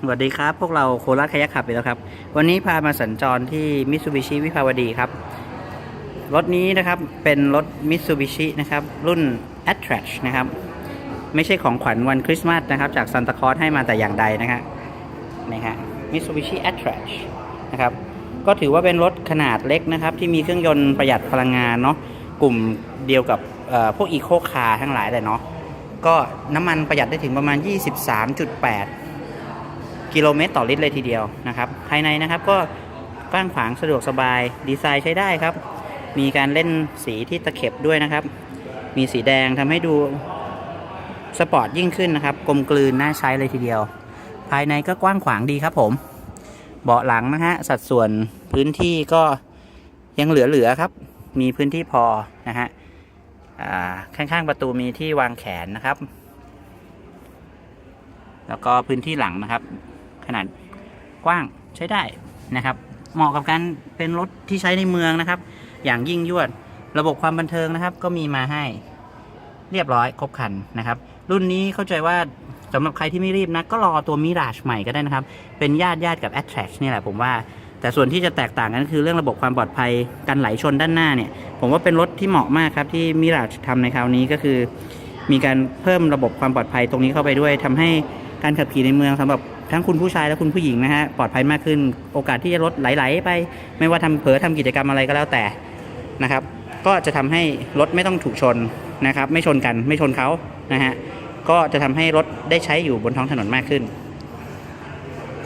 สวัสดีครับ พวกเราโคราชขยักขับอีกแล้วครับ วันนี้พามาสัญจรที่มิ t ซูบิชิวิภาวดีครับ รถนี้นะครับเป็นรถมิ t ซูบิชินะครับ รุ่น a t t r a c นะครับ ไม่ใช่ของขวัญวันคริสต์มาสนะครับ จากซันตาคลอสให้มาแต่อย่างใดนะฮะนี่ฮะมิ t ซูบิชิ a t t r a c นะครับ ก็ถือว่าเป็นรถขนาดเล็กนะครับ ที่มีเครื่องยนต์ประหยัดพลังงานเนาะกลุ่มเดียวกับพวกอีโคคาร์ทั้งหลายเลยเนาะก็น้ำมันประหยัดได้ถึงประมาณ 23.8 กิโลเมตรต่อลิตรเลยทีเดียวนะครับภายในนะครับก็กว้างขวางสะดวกสบายดีไซน์ใช้ได้ครับ มีการเล่นสีที่ตะเข็บด้วยนะครับ มีสีแดงทำให้ดูสปอร์ตยิ่งขึ้นนะครับกลมกลืนน่าใช้เลยทีเดียว ภายในก็กว้างขวางดีครับผม เบาะหลังนะฮะสัดส่วนพื้นที่ก็ยังเหลือๆครับ มีพื้นที่พอนะฮะข้างๆประตูมีที่วางแขนนะครับ แล้วก็พื้นที่หลังนะครับ ขนาดกว้างใช้ได้นะครับ เหมาะกับการเป็นรถที่ใช้ในเมืองนะครับ อย่างยิ่งยวดระบบความบันเทิงนะครับ ก็มีมาให้เรียบร้อยครบครันนะครับ รุ่นนี้เข้าใจว่าสำหรับใครที่ไม่รีบนะ ก็รอตัวมิราชใหม่ก็ได้นะครับ เป็นญาติญาติกับ a t t r a c นี่แหละผมว่า แต่ส่วนที่จะแตกต่างกันคือเรื่องระบบความปลอดภัยการไหลชนด้านหน้าเนี่ย ผมว่าเป็นรถที่เหมาะมากครับ ที่มิราชทำในคราวนี้ก็คือ มีการเพิ่มระบบความปลอดภัยตรงนี้เข้าไปด้วยทำให้การขับขี่ในเมืองสำหรับ ทั้งคุณผู้ชายและคุณผู้หญิงนะฮะปลอดภัยมากขึ้น โอกาสที่จะรถไหลๆไป ไม่ว่าทำเผลอทำกิจกรรมอะไรก็แล้วแต่นะครับ ก็จะทำให้รถไม่ต้องถูกชนนะครับ ไม่ชนกันไม่ชนเขานะฮะก็จะทำให้รถได้ใช้อยู่บนท้องถนนมากขึ้น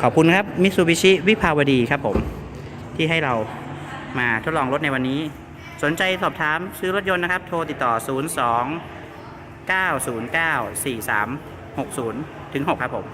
ขอบคุณครับมิ t ซูบิชิวิภาวดีครับผมที่ให้เรามาทดลองรถในวันนี้ สนใจสอบถามซื้อรถยนต์นะครับ โทรติดต่อ 02 909 4360 ถึง 6 ครับผม